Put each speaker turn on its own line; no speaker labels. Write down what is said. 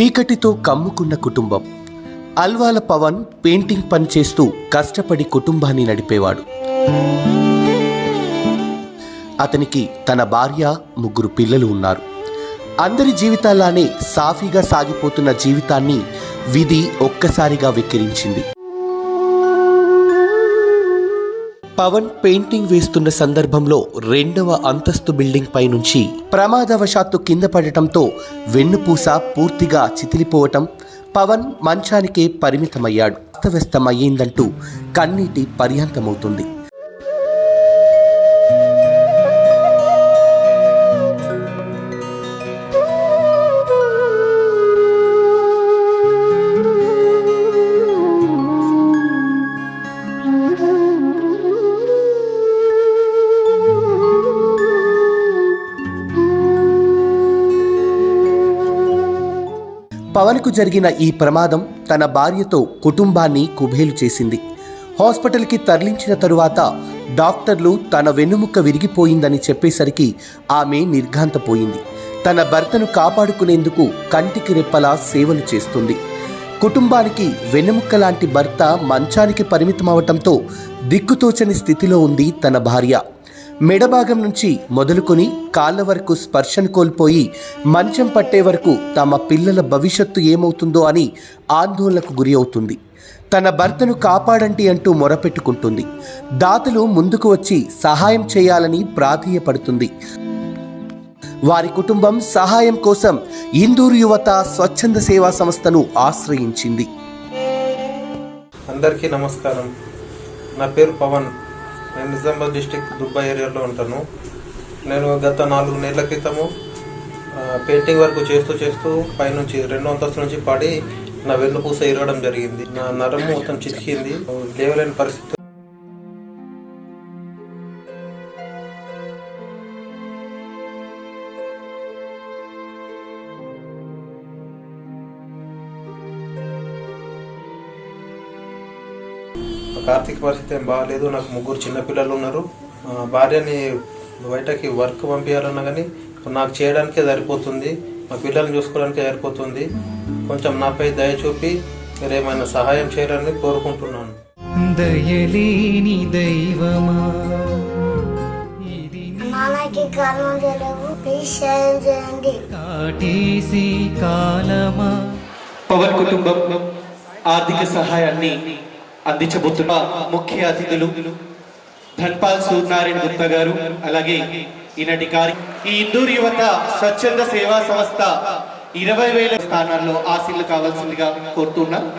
చీకటితో కమ్ముకున్న కుటుంబం. అల్వాల పవన్ పెయింటింగ్ పని చేస్తూ కష్టపడి కుటుంబాన్ని నడిపేవాడు. అతనికి తన భార్య ముగ్గురు పిల్లలు ఉన్నారు. అందరి జీవితాల్లానే సాఫీగా సాగిపోతున్న జీవితాన్ని విధి ఒక్కసారిగా వెక్కిరించింది. పవన్ పెయింటింగ్ వేస్తున్న సందర్భంలో రెండవ అంతస్తు బిల్డింగ్ పై నుంచి ప్రమాదవశాత్తు కింద పడటంతో వెన్నుపూస పూర్తిగా చితిలిపోవటం పవన్ మంచానికే పరిమితమయ్యాడు. అస్తవ్యస్తమయ్యిందంటూ కన్నీటి పర్యంతమవుతుంది. పవన్కు జరిగిన ఈ ప్రమాదం తన భార్యతో కుటుంబాన్ని కుబేలు చేసింది. హాస్పిటల్కి తరలించిన తరువాత డాక్టర్లు తన వెన్నుముక్క విరిగిపోయిందని చెప్పేసరికి ఆమె నిర్ఘాంతపోయింది. తన భర్తను కాపాడుకునేందుకు కంటికి రెప్పలా సేవలు చేస్తుంది. కుటుంబానికి వెన్నెముక్క లాంటి భర్త మంచానికి పరిమితమవటంతో దిక్కుతోచని స్థితిలో ఉంది తన భార్య. మెడభాగం నుంచి మొదలుకొని కాళ్ళ వరకు స్పర్శను కోల్పోయి మంచం పట్టే వరకు తమ పిల్లల భవిష్యత్తు ఏమవుతుందో అని ఆందోళనకు గురి అవుతుంది. తన భర్తను కాపాడండి అంటూ మొరపెట్టుకుంటుంది. దాతలు ముందుకు వచ్చి సహాయం చేయాలని ప్రాధేయపడుతుంది. వారి కుటుంబం సహాయం కోసం ఇందూరు యువత స్వచ్ఛంద సేవా సంస్థను ఆశ్రయించింది.
అందరికీ నమస్కారం. నా పేరు పవన్. నేను నిజామాబాద్ డిస్టిక్ దుబ్బాయ్ ఏరియాలో ఉంటాను. నేను గత నాలుగు నెలల క్రితము పెయింటింగ్ వర్క్ చేస్తూ చేస్తూ పైనుంచి రెండో అంతస్తు నుంచి పడి నా వెన్నుపూస ఇరగడం జరిగింది. నా నరము మొత్తం చితికింది. లేవలేని పరిస్థితి నాకు ఆర్థిక పరిస్థితి ఏం బాగాలేదు. నాకు ముగ్గురు చిన్నపిల్లలు ఉన్నారు. భార్యని బయటకి వర్క్ పంపించాలన్నా కానీ నాకు చేయడానికే సరిపోతుంది. మా పిల్లల్ని చూసుకోవడానికే సరిపోతుంది. కొంచెం నాపై దయ చూపి మీరు ఏమైనా సహాయం చేయాలని కోరుకుంటున్నాను.
దయలేని దైవమా? ఇది
నాన్నకి కాలం తెలియవు ప్లీజ్ సాయం చేయండి.
కాటేసి కాలమా?
పవన్ కుటుంబం ఆర్థిక సహాయాన్ని అందించబోతున్న ముఖ్య అతిథులు ధన్పాల్ సూర్యనారాయణ గుప్తా గారు అలాగే ఈనాటి కార్య ఈ ఇందూరు యువత స్వచ్ఛంద సేవా సంస్థ ఇరవై వేల స్థానాల్లో ఆశీలు కావాల్సిందిగా కోరుతున్నా